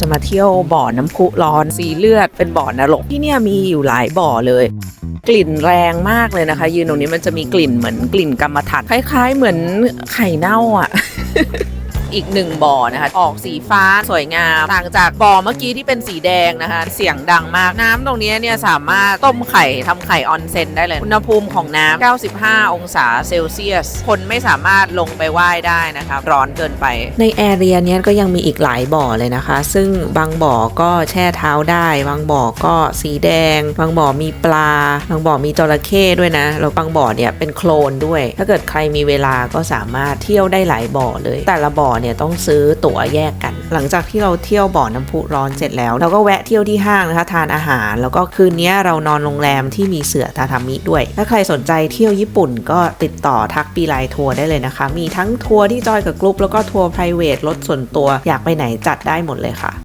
จะมาเที่ยวบ่อน้ำพุร้อนสีเลือดเป็นบ่อนรกที่เนี่ยมีอยู่หลายบ่อเลย กลิ่นแรงมากเลยนะคะ ยืนตรงนี้มันจะมีกลิ่นเหมือนกลิ่นกรรมฐานคล้าย ๆ เหมือนไข่เน่าอะ อีกหนึ่งบ่อนะคะ ออกสีฟ้าสวยงามต่างจากบ่อเมื่อกี้ที่เป็นสีแดงนะคะ เสียงดังมากน้ำตรงนี้เนี่ยสามารถต้มไข่ทำไข่ออนเซนได้เลย อุณหภูมิของน้ำ95 องศาเซลเซียส คนไม่สามารถลงไปว่ายได้นะคะร้อนเกินไป ในแอเรียเนี้ยก็ยังมีอีกหลายบ่อเลยนะคะ ซึ่งบางบ่อก็แช่เท้าได้ บางบ่อก็สีแดง บางบ่อมีปลา บางบ่อมีจระเข้ด้วยนะแล้วบางบ่อเนี่ยเป็นโคลนด้วย ถ้าเกิดใครมีเวลาก็สามารถเที่ยวได้หลายบ่อเลย แต่ละบ่อเนี่ยต้องซื้อตั๋วแยกกัน หลังจากที่เราเที่ยวบ่อน้ำพุร้อนเสร็จแล้ว เราก็แวะเที่ยวที่ห้างนะคะทานอาหาร แล้วก็คืนนี้เรานอนโรงแรมที่มีเสือทาทามิด้วย ถ้าใครสนใจเที่ยวญี่ปุ่นก็ติดต่อทักปีไลทัวร์ได้เลยนะคะ มีทั้งทัวร์ที่จอยกับกรุ๊ปแล้วก็ทัวร์ private รถส่วนตัวอยากไปไหนจัดได้หมดเลยค่ะ